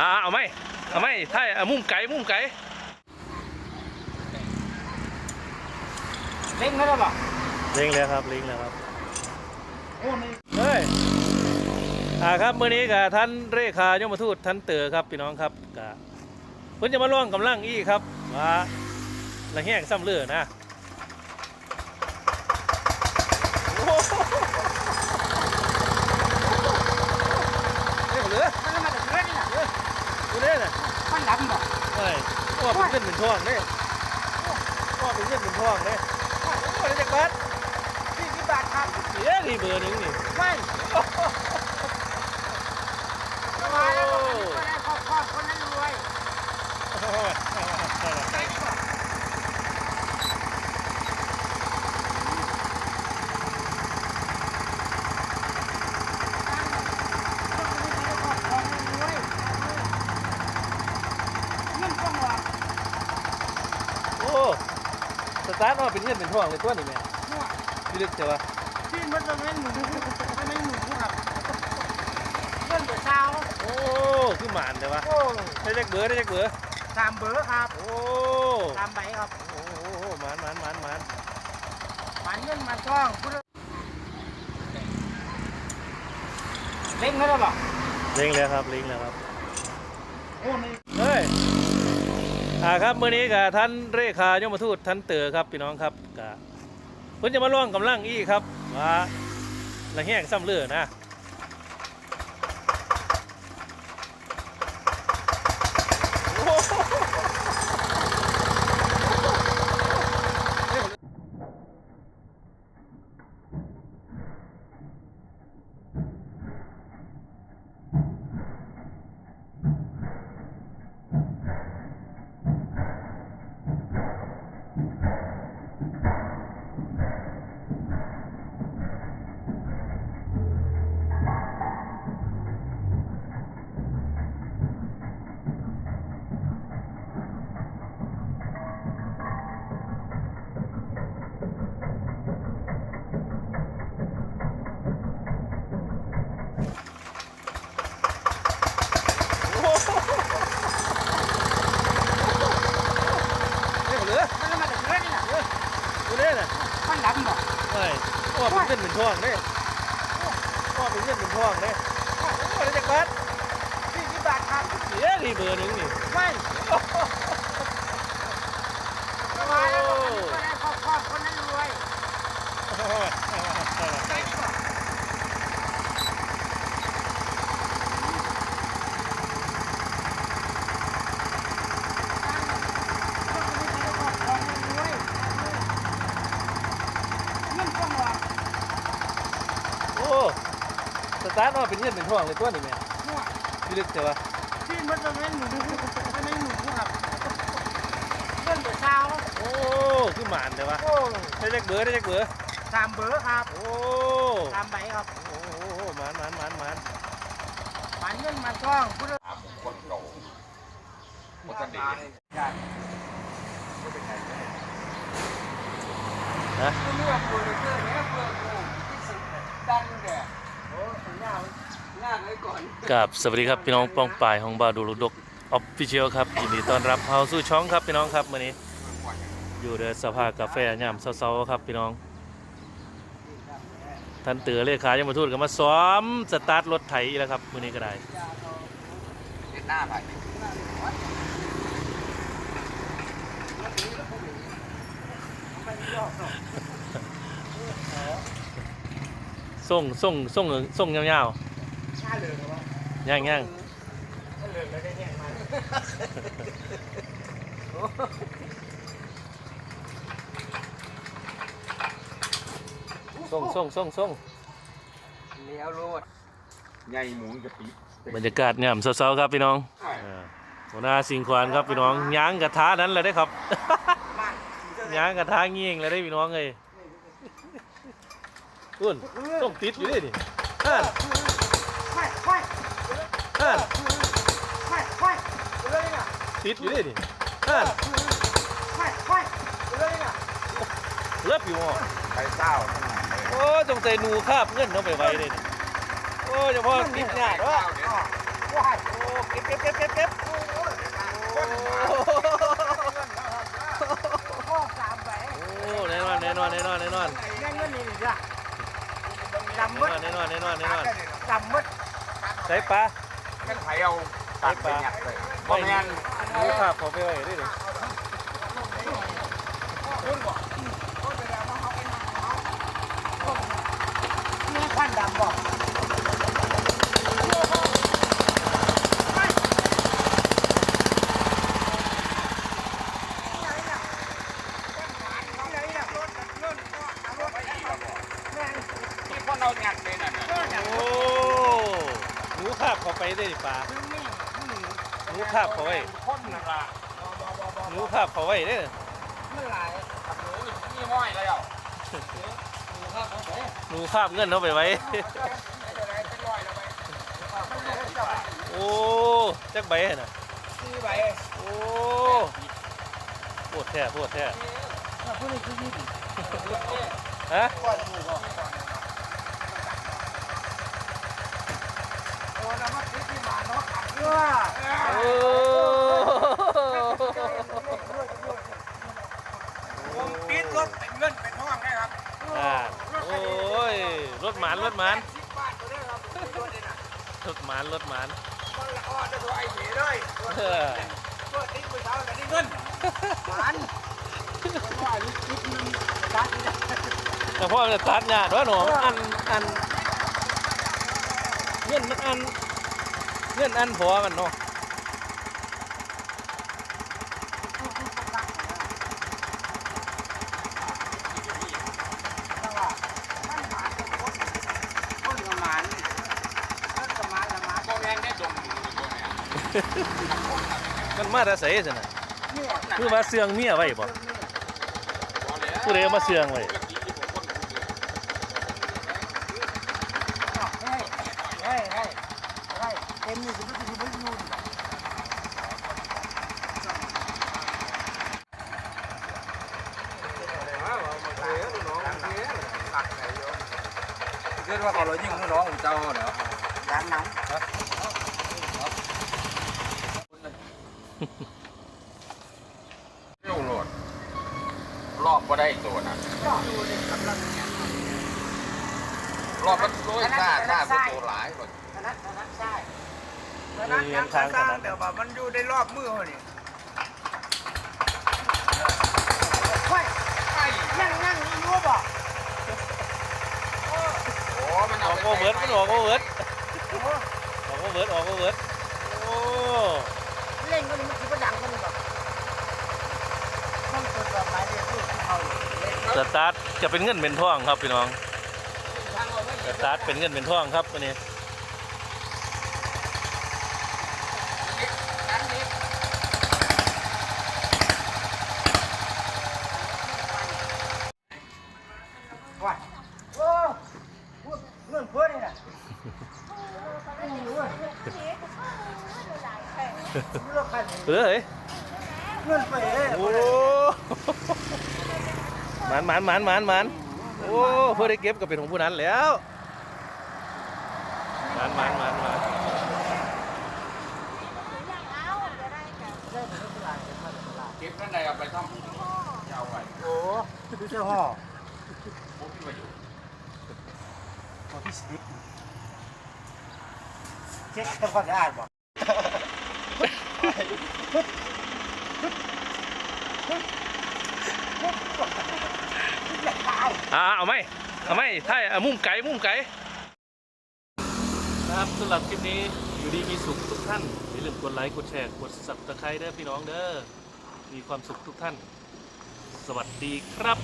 อ่าเอาไหมเอาไหมใช่เอามุมไก่มุมไก่เล่นได้หรอเลิงแล้วครับเลิงแล้วครับโอ้ไม่เฮ้ยอ่าครับมื้อนี้กับท่านเรขายมทูตท่านเต๋อครับพี่น้องครับกับเพิ่นจะมาล่องกำลังอีกครับว่าละแห้งซ้ำเลือนะโอ้โหเฮ้ยเหลือ มันมาจากเรื่องนี่นะ ดูเด้น่ะมันดับบ่เฮ้ยพ่อเป็นเงินเป็นทองเด้พ่อเป็นเงินเป็นทองเด้โอ้โหได้จากบัดสี่สิบบาทครับเสียดีเบอร์หนึงนี่ ไม่สบายแล้วก็ได้ครอบครอบคนนั้นรวยใช่ป่ะเงินก็หมด โอ้สตาร์ทออกเป็นเงินเป็นทองเลยตัวนี่แม่มั่วพี่ลึกเจ้าวะที่มันจะไม่หมุนไม่ไม่หมุนครับเงินเดือดเช้าโอ้คือหมานเจ้าวะโอ้ได้จักเบอร์ได้จักเบอร์สามเบอร์ครับโอ้สามใบครับโอ้โหหมานหมานหมานหมานมันเงินมันทองพูดเล่นได้หรอเลิงแล้วครับเลิงแล้วครับโอ้ไม่เฮ้ย อ่าครับมื้อนี้กับท่านเรขายมทูตท่านเต๋อครับพี่น้องครับกับเพิ่นจะมาล่องกำลังอี้ครับว่าละแห้งซ้ำเลือนะ งินเป็นทองเด้พ่อเป็นเงินเป็นทองเด้โอ้โหได้จากบัดสี่สิบบาทครับเสียดีเบอร์หนึงนี่ไม่สบายแล้วก็ได้ครอบครอบคนนั้นรวยใช่ป่ะ โอ้ สตาร์ทออกเป็นเงินเป็นทองเลยตัวนี่แม่พี่ลึกเจ้าวะที่มันจะไม่หมุนไม่หมุนครับเงินเดือดเช้าโอ้คือหมานเจ้าวะโอ้ได้จากเบอร์ได้จากเบอร์สามเบอร์ครับโอ้สามใบครับโอ้โหหมานหมานหมานหมานมันเงินมันทองพูดคนเก่าหมดสนิทนะเลือกเบอร์เสื้อเนี้ยเบอร์กูที่สุดดังแก โอ้หน้าหน้าไว้ก่อนกับสวัสดีครับพี่น้องป้องปายของบาดูลุดกออฟฟิเชียลครับยินดีต้อนรับเข้าสู่ช่องครับพี่น้องครับวันนี้ อยู่ในสภากาแฟยามเช้าๆครับพี่น้อง ท่านเตือเลขายมทูตก็มาซ้อมสตาร์ทรถไถอีกแล้วครับมื้อนี้ก็ได้เห็นหน้าไป ส่งส่งส่งส่งยาวชาเหลืองวะๆย่างย่างชาเหลืองแล้วได้แย่งมาส่งส่งส่งส่งเลี้ยวโลดใหญ่หมูจะปีบรรยากาศยามเช้าๆครับพี่น้องเออหัวหน้าสิงควานครับพี่น้องย่างกระทะนั้นเลยได้ครับมันย่างกระทะเงี้ยงเลยได้พี่น้องเลย อุ่นต้องติดอยู่ดินี่นั่นไม่ไม่นั่นไม่ไม่เลยน่ะติดอยู่ดินี่นั่นไม่ไม่เลยน่ะเลิบอยู่อะไปเศร้าทั้งนั้นเลยโอ้จงใจหนูคาบเงินเอาไปไว้เลยนี่โอ้เฉพาะติดงานเศวะร้าเนี่ยว้ายโอ้เก็บเก็บเก็บเก็บเก็บพ่อสามใบโอ้แน่นอนแน่นอนแน่นอนแน่นอนแม่งเงินนี่จ้ะดำมดแน่นอนแน่นอนแน่นอนดำมดใส่ปลาแม่นไผเอาตัดไปหยัดเลยบ่ไม่แม่นรู้ภาพเขาไปไว้ได้เลยแม่ควันดำบอก ที่คนเอาหยัดเลยน่ะน่ะ โอ้รู้ภาพเขาไปได้ดิปลารู้ ภาพเขาไว้คนนั่นล่ะรู้ภาพเขาไว้ได้อมันหลายโอ้ยนี่ห้อยแล้วรู้ภาพเงินเขาไปไว้เป็นร้อยแล้วไปโอ้จักใบหั่นน่ะสี่ใบโอ้ปวดแท้ปวดแท้ผู้นี้คือยี่สิบฮะ ก้อนหมูบอกโอ้น้ำมันที่มาเนาะขัดเนื้อ โอ้ ผมปิดรถเป็นเงินเป็นทองได้ครับอ่าโอ้ยรถหมานรถหมานสิบบาทก็ได้ครับรถนี่นะรถหมานรถหมานมันละอ่อนได้ตัวไอ้เหเลยเออเปิดทิ้งไปเช้าแล้วนี่เงินมันว่าลิฟต์นึงตัดนี่แต่พ่อจะตัดหญ้าด้วยหนูอันอันเงื่อนมันอัน เงื่อนอันผัวมันเนาะคนประมาณคนประมาณประมาณบ่แม่นได้ดมอยู่บ่แม่นมันมาแต่ใส่สินะเนี่ยคือว่าเสื่องเมียไว้บ่บ่แล้วผู้ใดเอามาเสื่องไว้ ปกติที่ผมคนรู้เลย เฮ้ยเฮ้ยเฮ้ยเฮ้ยเต็มนี่คือไม่คือไม่ยูน คิดว่าเขาเรายิงน้องเจ้าเหรอด้านหนังเร็วโลดรอบบ่ได้ตัวนะก็ดูในกำลังเนี่ยรอบมันโรยซ่าซ่าบ่ตัวหลายหมดธนัดธนัดใช่เรียนทางขนาดเดี๋ยวแบบมันอยู่ในรอบมือเขานี่เฮ้ย ไอ้ นั่งนั่งนี่รู้ป่ะ โอ้มัน อ เอา อก ไป โอเวิร์ดมันออกโอเวิร์ดโอ้ออกโอเวิร์ดออกโอเวิร์ดโอ้เล่นก็นี่มันคือประดังก็นี่ป่ะต้องตรวจสอบรายละเอียดที่เขาเล่นสตาร์ทจะเป็นเงินเป็นทองครับพี่น้องทางเราไม่สตาร์ทเป็นเงินเป็นทองครับตัวนี้ว่าโอ้เงื่อนเพื่อนนี่นะเงื่อน เลือกใครเอ้ยเงื่อนไปเอ้โอ้หมันหมันหมันหมันหมันโอ้เพื่อได้เก็บก็เป็นของผู้นั้นแล้วหมันหมันหมันหมันเก็บนั่นใดเอาไปทำยาวไว้โอ้ดูเสื้อห่อผมมีประโยชน์ห่อที่สิบเช็คทำความสะอาดบ อ่าเอาไหมเอาไหมถ้ามุมไก่มุมไก่นะครับสำหรับคลิปนี้อยู่ดีมีสุขทุกท่านอย่าลืมกดไลค์กดแชร์กด subscribe เด้อพี่น้องเด้อมีความสุขทุกท่าน สวัสดีครับ